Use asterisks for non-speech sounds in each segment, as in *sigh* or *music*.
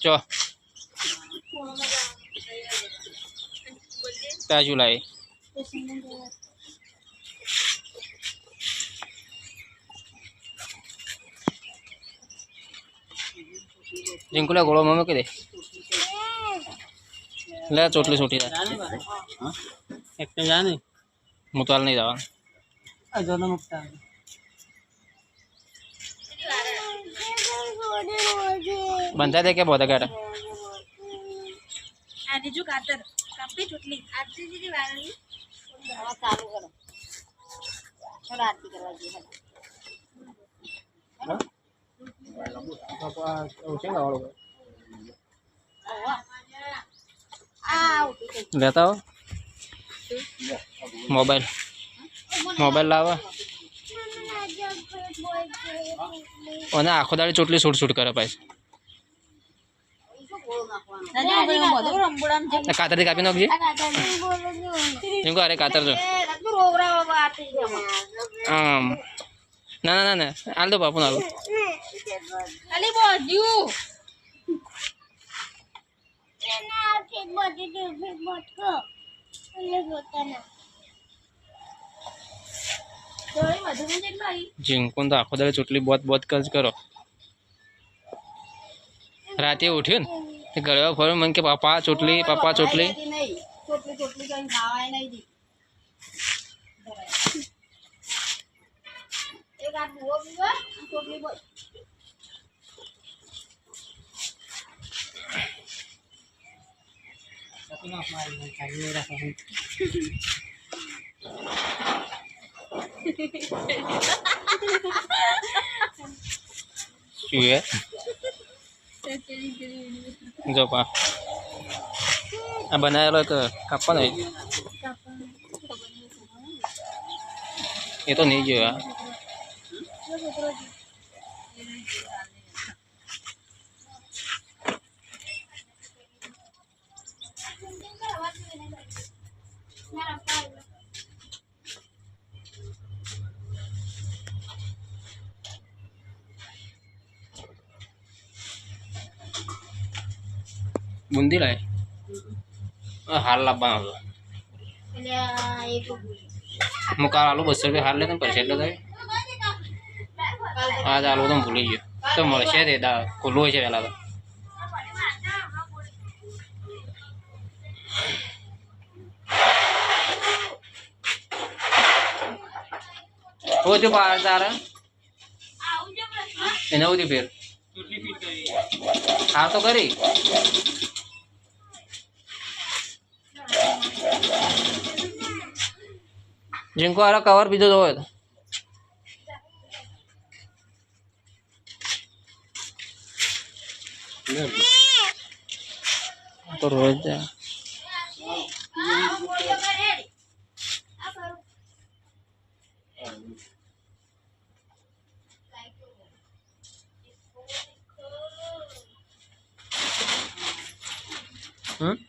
ચો તાજુ લાવી જીંકુલા ગોળો માં મૂકી દે લે ચોટલી છૂટી જાય એક તો જાને હું તો હાલ નહીં જવાનું આ જોનો મુકતા બંધા દે કે બધા ગાડા આની જો કાતર કાપી ચોટલી આજથી દીધી વાળની ચાલુ કરો ચલો આરતી કરવા જઈએ આ ઉઠી ગઈ લેતા હો મોબાઈલ મોબાઈલ લાવો અને આખો દાડે ચોટલી છૂટ છૂટ કરે પાછી કાતર કાપી નાખજે. એમ કહો, અરે કાતર જો. આમ. ના ના ના ના. હાલ દો બાપુ હાલ બોજ્યું જીંકુન તો આખો દાડી ચોટલી બોત બોત જ કરો રાતે ઉઠ્યું ને ગળવા ફર્યું મને કે પાપા ચોટલી પાપા ચોટલી નહીં ચોટલી ચોટલી Iya. Enggak apa. Itu kapan. Itu nih ya. હાલ લાવવાનો હતો એટલે આ એક હું કાલ આલુ બસો રૂપિયા હાલ લે ને પૈસા એટલે થાય આજ આલુ તો હું ભૂલી ગયો તો મળશે તે દા ખુલ્લું હોય છે વહેલા તો ઓ જો બાર તારે એને ઉધી ફેર ચોટલી ફીટ કરી હા તો કરી જીંકો આરો કવર પીધો જોયો તો તો રોજ જાય. હમ એ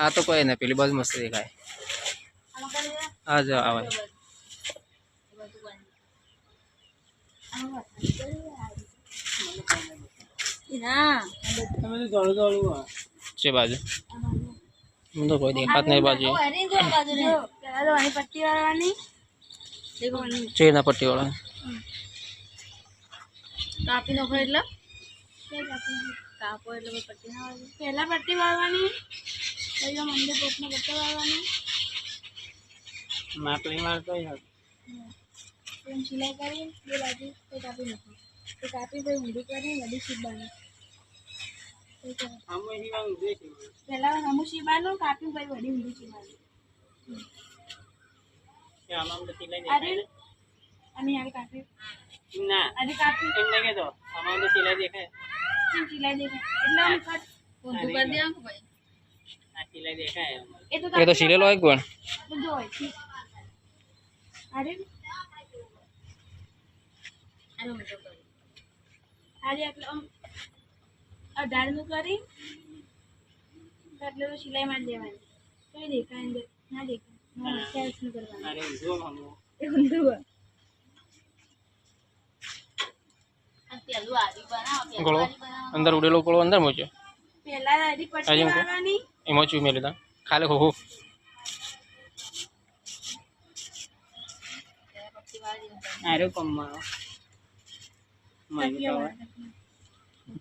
આ તો કોઈ નહીં પેલી બાજુ મસ્ત દેખાય. આ જો આવે. ના છે બાજુ. હું તો કોઈ દેખાત નહીં બાજુ. ચેના ને પટ્ટી વાળા કાપી નાખો એટલે. કાપો એટલે પટ્ટી ના પહેલા પટ્ટી વાળવાની. પછી મંદિર પોતને પટ્ટી વાળવાની માટલી મારતો હોય એમ સિલાઈ કરી બે બાજુ તો કાપી નાખો તો કાપી પછી ઊંધી કરી વડી સીવવાની આમ સિવાય ઉભે છે પહેલા હમું સીવવાનું કાપી પછી વડી ઊંધી સીવવાની કે આમાં આમ તો સિલાઈ અરે દેખાય અને યાર કાપી ને? ના અરે કાપી એમ નહીં કહેતો આમાં આમ તો સિલાઈ દેખાય કેમ સિલાઈ દેખાય એટલે આમ કટ ઊંધું કરી દે આમ ભાઈ એ તો એ તો કાપી સિલેલો હોય કોણ તો જો હોય છે. અરે આનો ઊંધો કરી આજે એટલે આમ અઢારનું કરી એટલે તો સિલાઈ મારી દેવાની કઈ દેખાય અંદર ના દેખાય ના સેલ્સનું કરવાનું અરે ઊંધું આમાં. એ ઊંધું હોય. અને પેલું આડી બનાવો પેલું ગોળો આડી બનાવો અંદર ઉડેલો ગોળો અંદર મૂક્યો પહેલા આડી આજે પટ્ટી મૂકો. મારવાની એમાં મેં લીધા ખાલી વાળા.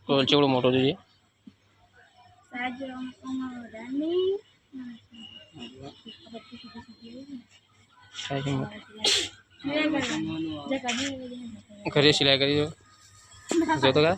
ગોળ ચેવડો મોટો જોઈએ. ઘરે સિલાઈ કરી દો. જો તો કા?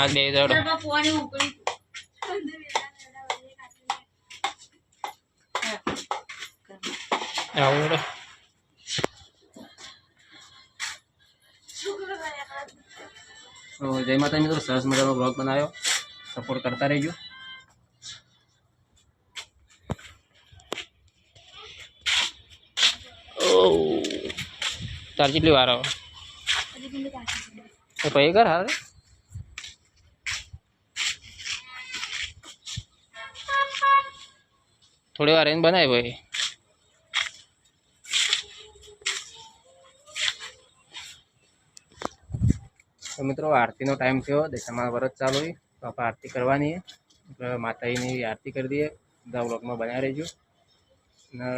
આ બે દોડો. આવડે તો જય માતા મિત્રો સરસ મજાનો બ્લોગ બનાવ્યો. સપોર્ટ કરતા રહેજો. તાર કેટલી વાર આવે? પછી કર હા થોડી વાર એને બનાવ્યો એ. તો મિત્રો, આરતીનો ટાઈમ થયો. દશામાં વ્રત ચાલુ હોય. તો આપણે આરતી કરવાની છે. માતાજીની આરતી કરી દઈએ. બધા બ્લોગમાં બનાવી રહેજો. અને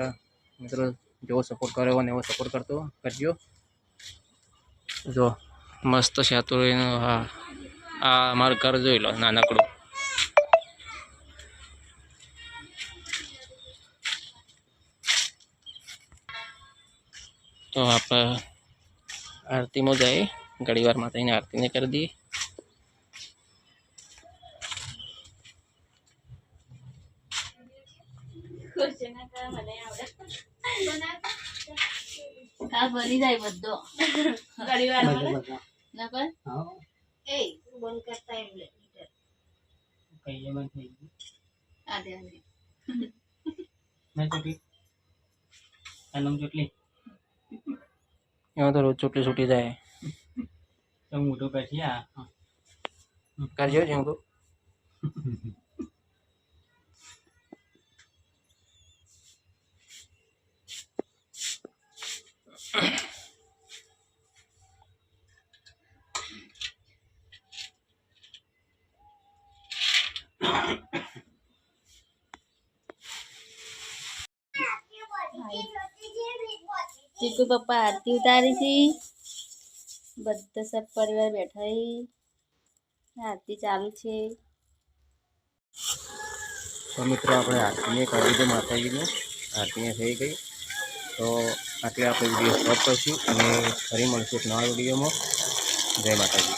મિત્રો, જેવો સપોર્ટ કર્યો ને એવો સપોર્ટ કરતો કરજો. જો, મસ્ત શાતુરીનો હા આ અમારું ઘર જોઈ લો, નાનકડું. તો આપ આરતીમાં જઈએ ઘણી વાર માતાજીની આરતીને કરી દઈએ. કાલ ભરી જાય બધો. ઘણી વાર. નકર? એ કરતા થઈ ગયું? આ દે. એમાં તો રોજ ચોટલી છૂટી જાય. તો મોટું પછી આ કરજો જેમ તો. *laughs* ચીકુ પપ્પા આરતી ઉતારી છે. બધા સબ પરિવાર બેઠા છે. આરતી ચાલુ છે. તો મિત્રો, આપણે આરતીને કરી દીધું માતાજીનું. આરતીએ થઈ ગઈ. તો આટલે આપણે વીડિયો સ્ટોપ કરીશું અને ફરી મળશું એક નવા વિડીયોમાં. જય માતાજી.